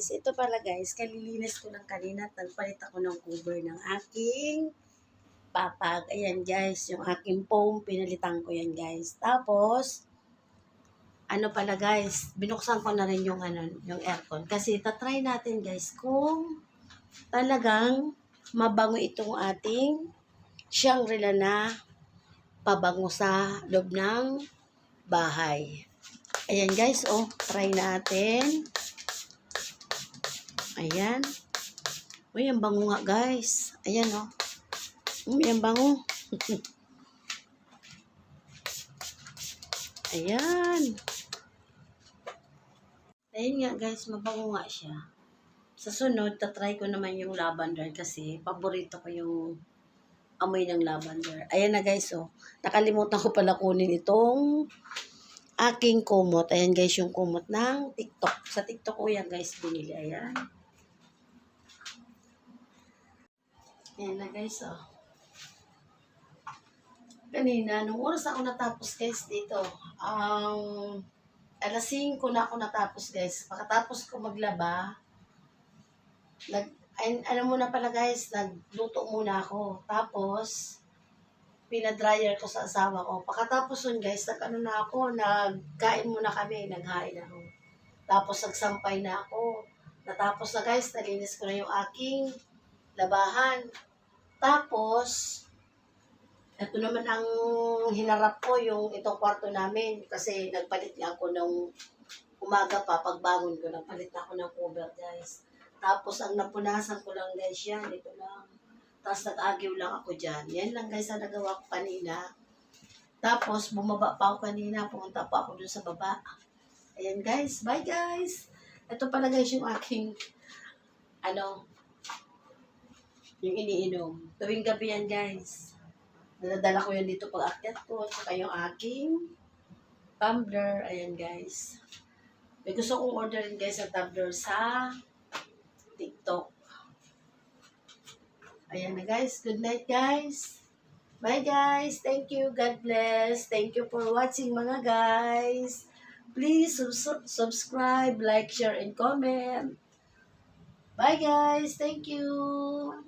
guys, ito pala guys, kalilinis ko ng kanina at nagpalit ako ng cover ng aking papag. Ayan guys, yung aking foam, pinalitan ko yan guys. Tapos, ano pala guys, binuksan ko na rin yung ano, yung aircon. Kasi tatry natin guys kung talagang mabango itong ating Shangri-La na pabango sa loob ng bahay. Ayan guys, oh, try natin. Ayan. Uy, ang bango nga guys. Ayan oh. Uy, ang bango. Ayan. Ayan nga guys, mabango nga siya. Sa sunod, tatry ko naman yung lavender kasi paborito ko yung amoy ng lavender. Ayan na guys, oh. Nakalimutan ko pala kunin itong aking kumot. Ayan guys, yung kumot ng TikTok. Sa TikTok ko yan guys, binili. Ayan. Ayan na guys, oh. Kanina, nung oras ako natapos guys dito, ang alas 5 na ako natapos guys. Pagkatapos ko maglaba, nag, ay, alam mo na pala guys, nagluto muna ako. Tapos, pinadryer ko sa asawa ko. Pagkatapos nun guys, nag ano na ako, nagkain muna kami, naghain ako. Tapos nagsampay na ako. Natapos na guys, nalinis ko na yung aking labahan. Tapos, ito naman ang hinarap ko, yung itong kwarto namin. Kasi nagpalit nga ako nung umaga pa, pagbangon ko, nagpalit na ako ng cover guys. Tapos ang napunasan ko lang guys yan, ito lang. Tapos nag-agyo lang ako dyan. Yan lang guys ang nagawa ko kanina. Tapos bumaba pa ako kanina, pumunta pa ako dun sa baba. Ayan guys, bye guys! Ito pala guys yung aking, ano, yung iniinom. Tuwing gabi yan guys. Daladala ko yan dito pag akyat ko. Tsaka yung aking tumbler. Ayan guys. May gusto kong orderin guys ang tumbler sa TikTok. Ayan na guys. Good night guys. Bye guys. Thank you. God bless. Thank you for watching mga guys. Please sub- subscribe, like, share, and comment. Bye guys. Thank you.